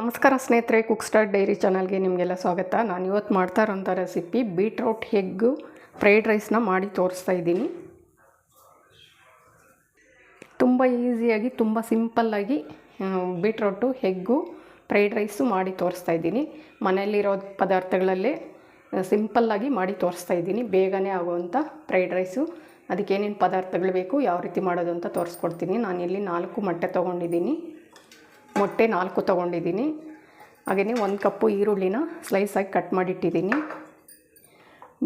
ನಮಸ್ಕಾರ ಸ್ನೇಹಿತರೆ cook star dairy ಚಾನಲ್ಗೆ ನಿಮಗೆಲ್ಲ ಸ್ವಾಗತ. ನಾನು ಇವತ್ತು ಮಾಡ್ತಾ ಇರೋಂಥ ರೆಸಿಪಿ ಬೀಟ್ರೂಟ್ ಹೆಗ್ಗು ಫ್ರೈಡ್ ರೈಸ್ನ ಮಾಡಿ ತೋರಿಸ್ತಾ ಇದ್ದೀನಿ. ತುಂಬ ಈಸಿಯಾಗಿ ತುಂಬ ಸಿಂಪಲ್ಲಾಗಿ ಬೀಟ್ರೋಟು ಹೆಗ್ಗು ಫ್ರೈಡ್ ರೈಸು ಮಾಡಿ ತೋರಿಸ್ತಾ ಇದ್ದೀನಿ. ಮನೆಯಲ್ಲಿರೋ ಪದಾರ್ಥಗಳಲ್ಲೇ ಸಿಂಪಲ್ಲಾಗಿ ಮಾಡಿ ತೋರಿಸ್ತಾ ಇದ್ದೀನಿ. ಬೇಗನೆ ಆಗುವಂಥ ಫ್ರೈಡ್ ರೈಸು ಅದಕ್ಕೇನೇನು ಪದಾರ್ಥಗಳು ಬೇಕು, ಯಾವ ರೀತಿ ಮಾಡೋದು ಅಂತ ತೋರಿಸ್ಕೊಡ್ತೀನಿ. ನಾನು ಇಲ್ಲಿ ನಾಲ್ಕು ಮೊಟ್ಟೆ ತೊಗೊಂಡಿದ್ದೀನಿ. ಮೊಟ್ಟೆ ನಾಲ್ಕು ತೊಗೊಂಡಿದ್ದೀನಿ. ಹಾಗೆಯೇ ಒಂದು ಕಪ್ಪು ಈರುಳ್ಳಿನ ಸ್ಲೈಸಾಗಿ ಕಟ್ ಮಾಡಿಟ್ಟಿದ್ದೀನಿ.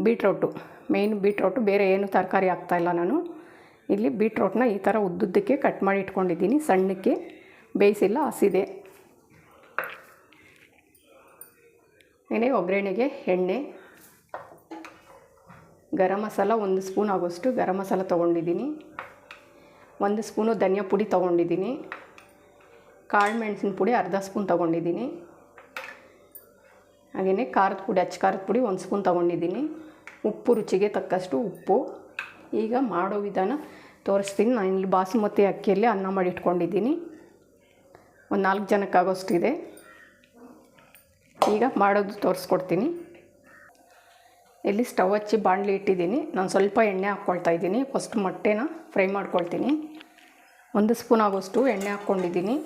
ಬೀಟ್ರೋಟು ಮೇಯ್ನ್ ಬೀಟ್ರೋಟು, ಬೇರೆ ಏನು ತರಕಾರಿ ಹಾಕ್ತಾಯಿಲ್ಲ ನಾನು. ಇಲ್ಲಿ ಬೀಟ್ರೋಟ್ನ ಈ ಥರ ಉದ್ದುದ್ದಕ್ಕೆ ಕಟ್ ಮಾಡಿ ಇಟ್ಕೊಂಡಿದ್ದೀನಿ ಸಣ್ಣಕ್ಕೆ ಬೇಯಿಸಿಲ್ಲ, ಹಸಿದೆ. ಏನೇ ಒಗ್ಗರಣೆಗೆ ಎಣ್ಣೆ, ಗರಂ ಮಸಾಲ ಒಂದು ಸ್ಪೂನ್ ಆಗೋಷ್ಟು ಗರಂ ಮಸಾಲ ತೊಗೊಂಡಿದ್ದೀನಿ. ಒಂದು ಸ್ಪೂನು ಧನಿಯಾ ಪುಡಿ ತೊಗೊಂಡಿದ್ದೀನಿ. ಕಾಳು ಮೆಣಸಿನ ಪುಡಿ ಅರ್ಧ ಸ್ಪೂನ್ ತೊಗೊಂಡಿದ್ದೀನಿ. ಹಾಗೆಯೇ ಖಾರದ ಪುಡಿ, ಅಚ್ಚ ಖಾರದ ಪುಡಿ ಒಂದು ಸ್ಪೂನ್ ತೊಗೊಂಡಿದ್ದೀನಿ. ಉಪ್ಪು ರುಚಿಗೆ ತಕ್ಕಷ್ಟು ಉಪ್ಪು. ಈಗ ಮಾಡೋ ವಿಧಾನ ತೋರಿಸ್ತೀನಿ. ನಾನು ಇಲ್ಲಿ ಬಾಸುಮತಿ ಅಕ್ಕಿಯಲ್ಲಿ ಅನ್ನ ಮಾಡಿ ಇಟ್ಕೊಂಡಿದ್ದೀನಿ. ಒಂದು ನಾಲ್ಕು ಜನಕ್ಕಾಗೋಷ್ಟಿದೆ. ಈಗ ಮಾಡೋದು ತೋರಿಸ್ಕೊಡ್ತೀನಿ. ಇಲ್ಲಿ ಸ್ಟವ್ ಹಚ್ಚಿ ಬಾಣಲಿ ಇಟ್ಟಿದ್ದೀನಿ. ನಾನು ಸ್ವಲ್ಪ ಎಣ್ಣೆ ಹಾಕ್ಕೊಳ್ತಾ ಇದ್ದೀನಿ. ಫಸ್ಟ್ ಮೊಟ್ಟೆನ ಫ್ರೈ ಮಾಡ್ಕೊಳ್ತೀನಿ. ಒಂದು ಸ್ಪೂನ್ ಆಗೋಷ್ಟು ಎಣ್ಣೆ ಹಾಕ್ಕೊಂಡಿದ್ದೀನಿ.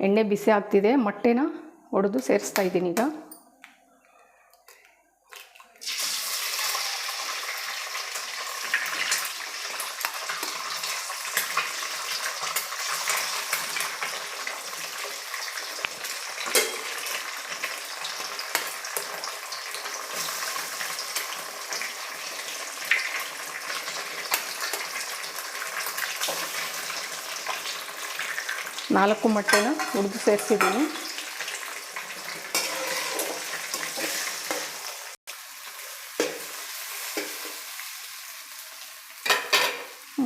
ಎಣ್ಣೆ ಬಿಸಿ ಆಗ್ತಿದೆ ಮೊಟ್ಟೆನ ಒಡೆದು ಸೇರಿಸ್ತಾ ಇದ್ದೀನಿ ಈಗ. ನಾಲ್ಕು ಮೊಟ್ಟೆನ ಹುರಿದು ಸೇರಿಸಿದ್ದೀನಿ.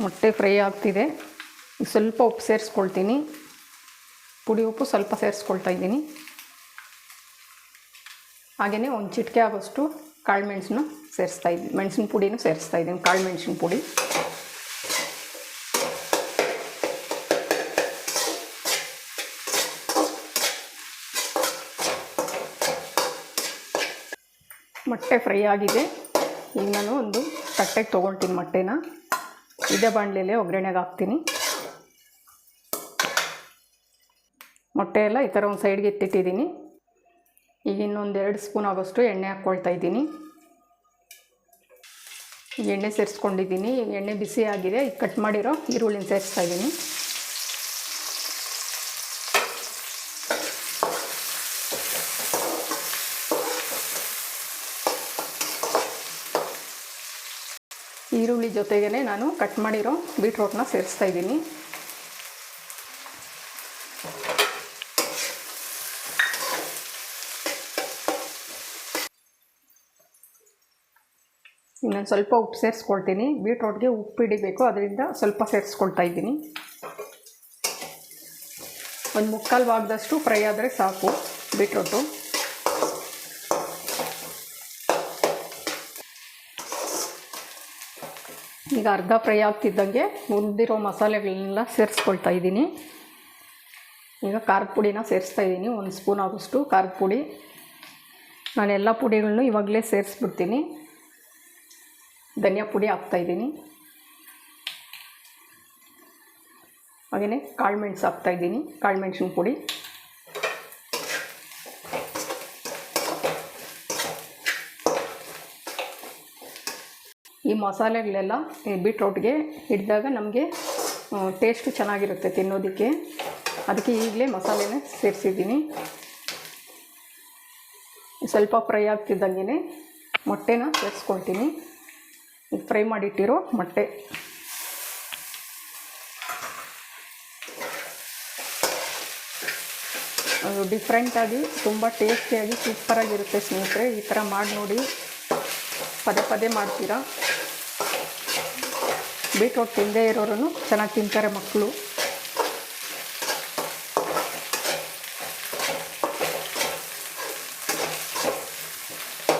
ಮೊಟ್ಟೆ ಫ್ರೈ ಆಗ್ತಿದೆ. ಸ್ವಲ್ಪ ಉಪ್ಪು ಸೇರಿಸ್ಕೊಳ್ತೀನಿ. ಪುಡಿ ಉಪ್ಪು ಸ್ವಲ್ಪ ಸೇರಿಸ್ಕೊಳ್ತಾ ಇದ್ದೀನಿ. ಹಾಗೆಯೇ ಒಂದು ಚಿಟಿಕೆ ಆಗೋಷ್ಟು ಕಾಳು ಮೆಣಸನ್ನು ಸೇರಿಸ್ತಾ ಇದ್ದೀನಿ ಮೆಣಸಿನ ಪುಡಿನೂ ಸೇರಿಸ್ತಾ ಇದ್ದೀನಿ, ಕಾಳು ಮೆಣಸಿನ ಪುಡಿ. ಮೊಟ್ಟೆ ಫ್ರೈ ಆಗಿದೆ. ಈಗ ನಾನು ಒಂದು ತಟ್ಟೆಗೆ ತೊಗೊಳ್ತೀನಿ ಮೊಟ್ಟೆನ. ಇದೇ ಬಾಣಲೆಯಲ್ಲೇ ಒಗ್ಗರಣೆಗೆ ಹಾಕ್ತೀನಿ. ಮೊಟ್ಟೆ ಎಲ್ಲ ಈ ಥರ ಒಂದು ಸೈಡ್ಗೆ ಎತ್ತಿಟ್ಟಿದ್ದೀನಿ. ಈಗ ಇನ್ನೊಂದು ಎರಡು ಸ್ಪೂನ್ ಆಗೋಷ್ಟು ಎಣ್ಣೆ ಹಾಕ್ಕೊಳ್ತಾ ಇದ್ದೀನಿ. ಎಣ್ಣೆ ಸೇರಿಸ್ಕೊಂಡಿದ್ದೀನಿ. ಎಣ್ಣೆ ಬಿಸಿ ಆಗಿದೆ. ಈಗ ಕಟ್ ಮಾಡಿರೋ ಈರುಳ್ಳಿನ ಸೇರಿಸ್ತಾ ಇದ್ದೀನಿ. ಈರುಳ್ಳಿ ಜೊತೆಗೇ ನಾನು ಕಟ್ ಮಾಡಿರೋ ಬೀಟ್ರೋಟ್ನ ಸೇರಿಸ್ತಾ ಇದ್ದೀನಿ. ಇನ್ನೊಂದು ಸ್ವಲ್ಪ ಉಪ್ಪು ಸೇರಿಸ್ಕೊಳ್ತೀನಿ. ಬೀಟ್ರೋಟ್ಗೆ ಉಪ್ಪು ಹಿಡಿಬೇಕು, ಅದರಿಂದ ಸ್ವಲ್ಪ ಸೇರಿಸ್ಕೊಳ್ತಾ ಇದ್ದೀನಿ. ಒಂದು ಮುಕ್ಕಾಲು ಭಾಗದಷ್ಟು ಫ್ರೈ ಆದರೆ ಸಾಕು ಬೀಟ್ರೋಟು ಈಗ ಅರ್ಧ ಫ್ರೈ ಆಗ್ತಿದ್ದಂಗೆ ಉಳಿದಿರೋ ಮಸಾಲೆಗಳನ್ನೆಲ್ಲ ಸೇರಿಸ್ಕೊಳ್ತಾ ಇದ್ದೀನಿ. ಈಗ ಖಾರದ ಪುಡಿನ ಸೇರಿಸ್ತಾ ಇದ್ದೀನಿ, ಒಂದು ಸ್ಪೂನ್ ಆಗೋಷ್ಟು ಖಾರದ ಪುಡಿ. ನಾನೆಲ್ಲ ಪುಡಿಗಳನ್ನು ಇವಾಗಲೇ ಸೇರಿಸ್ಬಿಡ್ತೀನಿ. ಧನಿಯಾ ಪುಡಿ ಹಾಕ್ತಾಯಿದ್ದೀನಿ ಹಾಗೆಯೇ ಕಾಳುಮೆಣ್ಸು ಹಾಕ್ತಾಯಿದ್ದೀನಿ ಕಾಳುಮೆಣ್ಸಿನ ಪುಡಿ. ಈ ಮಸಾಲೆಗಳೆಲ್ಲ ಈ ಬೀಟ್ರೋಟ್ಗೆ ಹಿಡಿದಾಗ ನಮಗೆ ಟೇಸ್ಟು ಚೆನ್ನಾಗಿರುತ್ತೆ ತಿನ್ನೋದಕ್ಕೆ. ಅದಕ್ಕೆ ಈಗಲೇ ಮಸಾಲೆನೇ ಸೇರಿಸಿದ್ದೀನಿ. ಸ್ವಲ್ಪ ಫ್ರೈ ಆಗ್ತಿದ್ದಂಗೆ ಮೊಟ್ಟೆನ ಸೇರಿಸ್ಕೊಳ್ತೀನಿ. ಫ್ರೈ ಮಾಡಿಟ್ಟಿರೋ ಮೊಟ್ಟೆ. ಅದು ಡಿಫ್ರೆಂಟಾಗಿ ತುಂಬ ಟೇಸ್ಟಿಯಾಗಿ ಸೂಪರಾಗಿರುತ್ತೆ ಸ್ನೇಹಿತರೆ. ಈ ಥರ ಮಾಡಿ ನೋಡಿ. ಪದೇ ಪದೇ ಮಾಡ್ತೀರಾ? ಬೀಟ್ರೋಟ್ ತಿಂದೇ ಇರೋರು ಚೆನ್ನಾಗಿ ತಿಂತಾರೆ ಮಕ್ಕಳು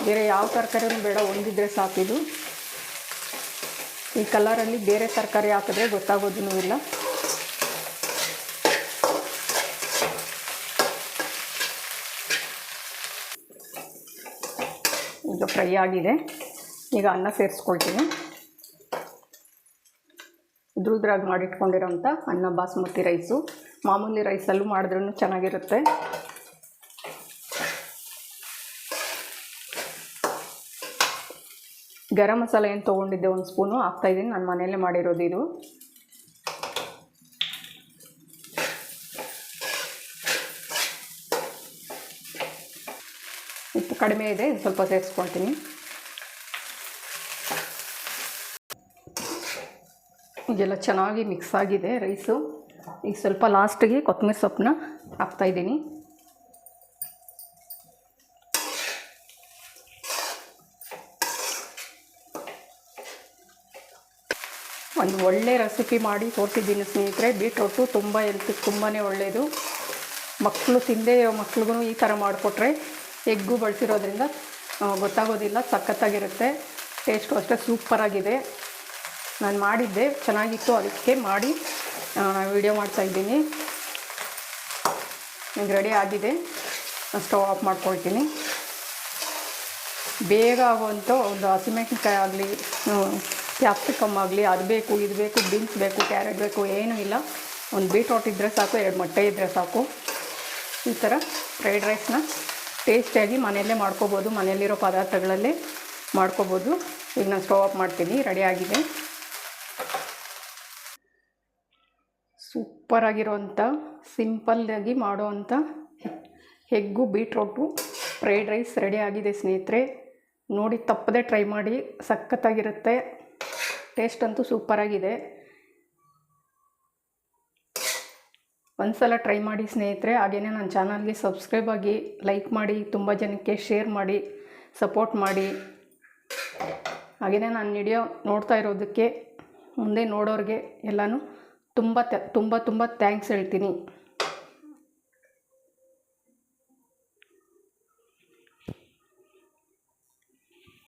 ಬೇರೆ ಯಾವ ತರಕಾರಿನೂ ಬೇಡ, ಒಂದಿದ್ರೆ ಸಾಕಿದು ಈ ಕಲರಲ್ಲಿ ಬೇರೆ ತರಕಾರಿ ಹಾಕಿದ್ರೆ ಗೊತ್ತಾಗೋದೂ ಇಲ್ಲ. ಈಗ ಫ್ರೈ ಆಗಿದೆ. ಈಗ ಅನ್ನ ಸೇರಿಸ್ಕೊಳ್ತೀನಿ. ಉದ್ರುದ್ರಾಗಿ ಮಾಡಿಟ್ಕೊಂಡಿರೋಂಥ ಅನ್ನ ಬಾಸುಮತಿ ರೈಸು. ಮಾಮೂಲಿ ರೈಸಲ್ಲೂ ಮಾಡಿದ್ರೂ ಚೆನ್ನಾಗಿರುತ್ತೆ. ಗರಂ ಮಸಾಲೆ ಏನು ತೊಗೊಂಡಿದ್ದೆ ಒಂದು ಸ್ಪೂನು ಹಾಕ್ತಾಯಿದ್ದೀನಿ ನಾನು ಮನೆಯಲ್ಲೇ ಮಾಡಿರೋದು ಇದು. ಉಪ್ಪು ಕಡಿಮೆ ಇದೆ ಇದು, ಸ್ವಲ್ಪ ಸೇರಿಸ್ಕೊಳ್ತೀನಿ. ಈಗೆಲ್ಲ ಚೆನ್ನಾಗಿ ಮಿಕ್ಸ್ ಆಗಿದೆ ರೈಸು ಈಗ ಸ್ವಲ್ಪ ಲಾಸ್ಟಿಗೆ ಕೊತ್ತಂಬರಿ ಸೊಪ್ಪನ್ನ ಹಾಕ್ತಾಯಿದ್ದೀನಿ ಒಂದು ಒಳ್ಳೆ ರೆಸಿಪಿ ಮಾಡಿ ತೋರಿಸಿದ್ದೀನಿ ಸ್ನೇಹಿತರೆ. ಬೀಟ್ರೋಟು ತುಂಬ ಹೆಲ್ತ್ ತುಂಬಾ ಒಳ್ಳೆಯದು ಮಕ್ಕಳು ತಿಂದೇ ಮಕ್ಳಿಗೂ ಈ ಥರ ಮಾಡಿಕೊಟ್ರೆ ಎಗ್ಗು ಬಳಸಿರೋದ್ರಿಂದ ಗೊತ್ತಾಗೋದಿಲ್ಲ, ಸಖತ್ತಾಗಿರುತ್ತೆ. ಟೇಸ್ಟು ಅಷ್ಟೇ ಸೂಪರಾಗಿದೆ ನಾನು ಮಾಡಿದ್ದೆ, ಚೆನ್ನಾಗಿತ್ತು, ಅದಕ್ಕೆ ಮಾಡಿ ವಿಡಿಯೋ ಮಾಡ್ತಾಯಿದ್ದೀನಿ ಈಗ ರೆಡಿ ಆಗಿದೆ. ಸ್ಟವ್ ಆಫ್ ಮಾಡ್ಕೊಳ್ತೀನಿ. ಬೇಗ ಆಗುವಂಥ ಒಂದು ಹಸಿಮೆಣ್ಸಿನ್ಕಾಯಿ ಆಗಲಿ ಕ್ಯಾಪ್ಸಿಕಮ್ ಆಗಲಿ, ಅದು ಬೇಕು, ಇದು ಬೇಕು ಬೀನ್ಸ್ ಬೇಕು ಕ್ಯಾರೆಟ್ ಬೇಕು, ಏನೂ ಇಲ್ಲ. ಒಂದು ಬೀಟ್ರೋಟ್ ಇದ್ದರೆ ಸಾಕು, ಎರಡು ಮೊಟ್ಟೆ ಇದ್ದರೆ ಸಾಕು. ಈ ಥರ ಫ್ರೈಡ್ ರೈಸ್ನ ಟೇಸ್ಟಿಯಾಗಿ ಮನೆಯಲ್ಲೇ ಮಾಡ್ಕೋಬೋದು, ಮನೆಯಲ್ಲಿರೋ ಪದಾರ್ಥಗಳಲ್ಲೇ ಮಾಡ್ಕೋಬೋದು. ಈಗ ನಾನು ಸ್ಟವ್ ಆಫ್ ಮಾಡ್ತೀನಿ ರೆಡಿ ಆಗಿದೆ. ಸೂಪರಾಗಿರೋವಂಥ ಸಿಂಪಲ್ಲಾಗಿ ಮಾಡೋವಂಥ egg, beetroot, fried rice ready ಆಗಿದೆ ಸ್ನೇಹಿತರೆ. ನೋಡಿ, ತಪ್ಪದೆ ಟ್ರೈ ಮಾಡಿ, ಸಖತ್ತಾಗಿರುತ್ತೆ. ಟೇಸ್ಟ್ ಅಂತೂ ಸೂಪರಾಗಿದೆ. ಒಂದ್ಸಲ ಟ್ರೈ ಮಾಡಿ ಸ್ನೇಹಿತರೆ. ಹಾಗೆಯೇ ನನ್ನ ಚಾನಲ್ಗೆ ಸಬ್ಸ್ಕ್ರೈಬ್ ಆಗಿ ಲೈಕ್ ಮಾಡಿ, ತುಂಬ ಜನಕ್ಕೆ ಶೇರ್ ಮಾಡಿ, ಸಪೋರ್ಟ್ ಮಾಡಿ. ಹಾಗೆಯೇ ನಾನು ವಿಡಿಯೋ ನೋಡ್ತಾ ಇರೋದಕ್ಕೆ, ಮುಂದೆ ನೋಡೋರಿಗೆ ಎಲ್ಲನೂ ತುಂಬ ತ ತುಂಬ ತುಂಬ ಥ್ಯಾಂಕ್ಸ್ ಹೇಳ್ತೀನಿ.